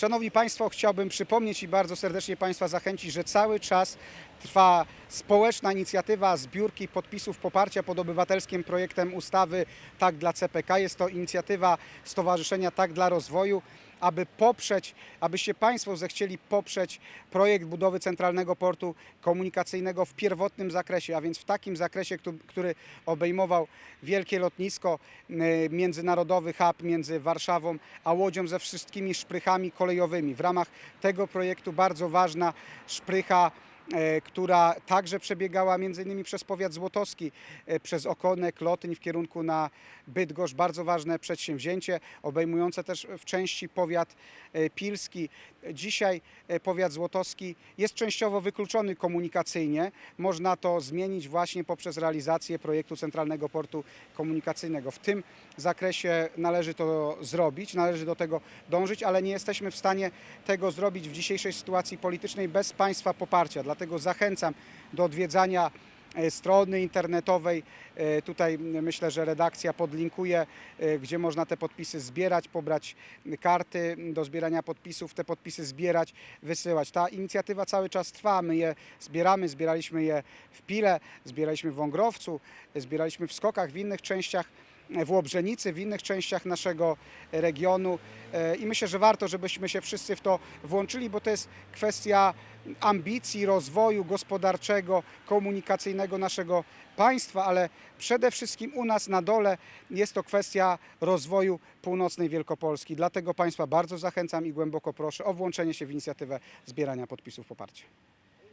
Szanowni Państwo, chciałbym przypomnieć i bardzo serdecznie Państwa zachęcić, że cały czas trwa społeczna inicjatywa zbiórki podpisów poparcia pod obywatelskim projektem ustawy Tak dla CPK. Jest to inicjatywa Stowarzyszenia Tak dla Rozwoju, aby poprzeć, abyście Państwo zechcieli poprzeć projekt budowy Centralnego Portu Komunikacyjnego w pierwotnym zakresie, a więc w takim zakresie, któ- który obejmował wielkie lotnisko, y, międzynarodowy hub między Warszawą a Łodzią ze wszystkimi szprychami kolejowymi. W ramach tego projektu bardzo ważna szprycha która także przebiegała innymi przez powiat złotowski, e, przez Okonek, Lotyń w kierunku na Bydgoszcz. Bardzo ważne przedsięwzięcie, obejmujące też w części powiat e, pilski. Dzisiaj e, powiat złotowski jest częściowo wykluczony komunikacyjnie. Można to zmienić właśnie poprzez realizację projektu Centralnego Portu Komunikacyjnego. W tym zakresie należy to zrobić, należy do tego dążyć, ale nie jesteśmy w stanie tego zrobić w dzisiejszej sytuacji politycznej bez Państwa poparcia. Zachęcam do odwiedzania e, strony internetowej. E, Tutaj myślę, że redakcja podlinkuje, e, gdzie można te podpisy zbierać, pobrać karty do zbierania podpisów, te podpisy zbierać, wysyłać. Ta inicjatywa cały czas trwa. My je zbieramy, zbieraliśmy je w Pile, zbieraliśmy w Wągrowcu, zbieraliśmy w Skokach, w innych częściach w Łobrzenicy, w innych częściach naszego regionu E, i myślę, że warto, żebyśmy się wszyscy w to włączyli, bo to jest kwestia ambicji, rozwoju gospodarczego, komunikacyjnego naszego państwa, ale przede wszystkim u nas na dole jest to kwestia rozwoju północnej Wielkopolski. Dlatego Państwa bardzo zachęcam i głęboko proszę o włączenie się w inicjatywę zbierania podpisów poparcia.